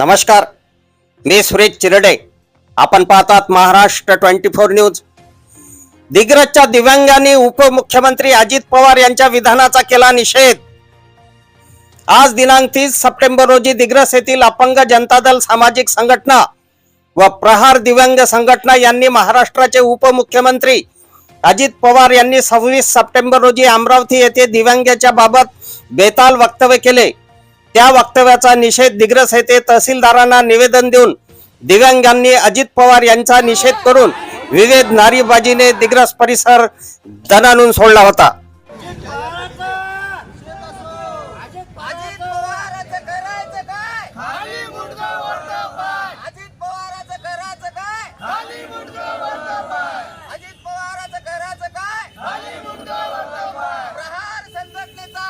नमस्कार मी सुरेश चिरडे. आपण पाहतात महाराष्ट्र ट्वेंटी फोर न्यूज. दिग्रजच्या दिव्यांगांनी उपमुख्यमंत्री अजित पवार यांच्या विधानाचा केला निषेध. आज दिनांक तीस सप्टेंबर रोजी दिग्रस येथील अपंग जनता दल सामाजिक संघटना व प्रहार दिव्यांग संघटना यांनी महाराष्ट्राचे उपमुख्यमंत्री अजित पवार यांनी सव्वीस सप्टेंबर रोजी अमरावती येथे दिव्यांगाच्या बाबत बेताल वक्तव्य केले. त्या वक्तव्याचा निषेध दिग्रस येथे तहसीलदारांना निवेदन देऊन दिव्यांगांनी अजित पवार यांचा निषेध करून विविध नारीबाजीने दिग्रस परिसर दणानून सोडला होता अजित पवाराचं करायचं काय खाली मुंडका वरचा पाय अजित पवाराचं करायचं काय खाली मुंडका वरचा पाय अजित पवाराचं करायचं काय खाली मुंडका वरचा पाय प्रहार संघटनेचा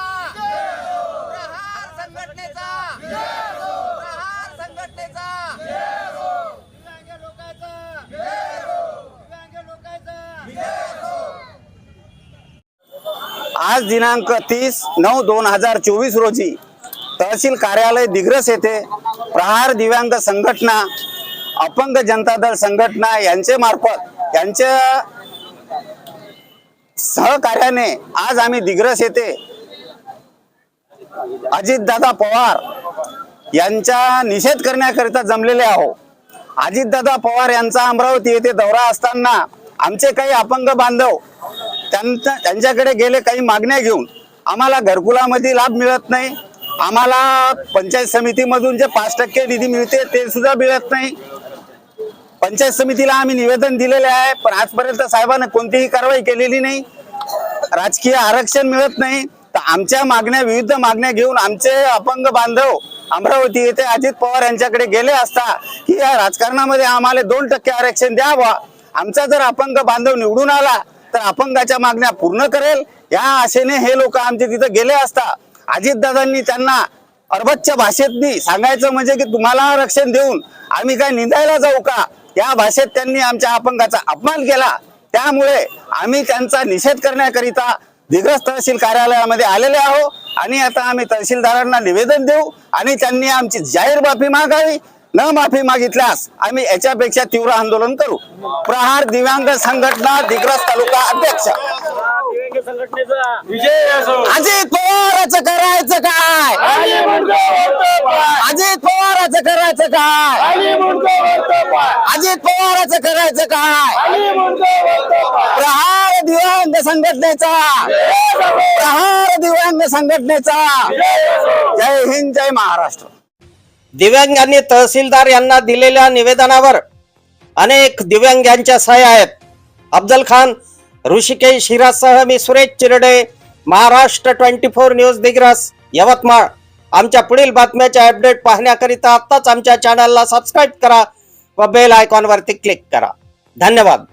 प्रहार संघटनेचा प्रहार संघटनेचा दिव्यांग लोकांचा दिव्यांग लोकांचा आज दिनांक तीस नऊ दोन हजार चोवीस रोजी तहसील कार्यालय दिग्रस येथे प्रहार दिव्यांग संघटना अपंग जनता दल संघटना यांचे मार्फत यांच्या सहकार्याने आज आम्ही दिग्रस येथे अजितदादा पवार यांचा निषेध करण्याकरिता जमलेले आहो अजितदादा पवार यांचा अमरावती येथे दौरा असताना आमचे काही अपंग बांधव त्यांचा त्यांच्याकडे गेले काही मागण्या घेऊन आम्हाला घरकुलामध्ये लाभ मिळत नाही. आम्हाला पंचायत समितीमधून जे पाच टक्के निधी मिळते ते सुद्धा मिळत नाही. पंचायत समितीला आम्ही निवेदन दिलेले आहे पण आजपर्यंत साहेबांना कोणतीही कारवाई केलेली नाही. राजकीय आरक्षण मिळत नाही. तर आमच्या मागण्या विविध मागण्या घेऊन आमचे अपंग बांधव अमरावती येथे अजित पवार यांच्याकडे गेले असता की या राजकारणामध्ये आम्हाला दोन टक्के आरक्षण द्यावा. आमचा जर अपंग बांधव निवडून आला तर अपंगाच्या मागण्या पूर्ण करेल. या आशेने हे लोक आमचे तिथे गेले असता अजितदादांनी त्यांना अरबतच्या भाषेतनी सांगायचं म्हणजे की तुम्हाला आरक्षण देऊन आम्ही काय निंदायला जाऊ का? या भाषेत त्यांनी आमच्या अपंगाचा अपमान केला. त्यामुळे आम्ही त्यांचा निषेध करण्याकरिता दिग्रस तहसील कार्यालयामध्ये आलेले आहो आणि आता आम्ही तहसीलदारांना निवेदन देऊ आणि त्यांनी आमची जाहीर माफी मागावी. न माफी मागितल्यास आम्ही याच्यापेक्षा तीव्र आंदोलन करू. प्रहार दिव्यांग संघटना दिग्रस तालुका अध्यक्ष. अजित पवाराचं करायचं काय? अजित पवाराचं करायचं काय? अजित पवाराचं करायचं काय? प्रहार दिव्यांग संघटनेचा. प्रहार दिव्यांग संघटनेचा. जय हिंद जय महाराष्ट्र. दिव्यांगांनी तहसीलदार यांना दिलेल्या निवेदनावर अनेक दिव्यांगांच्या सह्या आहेत. अफजल खान ऋषिकेश हिरासह मी Suresh Chirde Maharashtra twenty four news Digras Yavatmal. आमच्या पुढील बातम्याच्या अपडेट पाहण्याकरिता आत्ताच आमच्या चॅनलला सबस्क्राईब करा व बेल आयकॉनवरती क्लिक करा. धन्यवाद.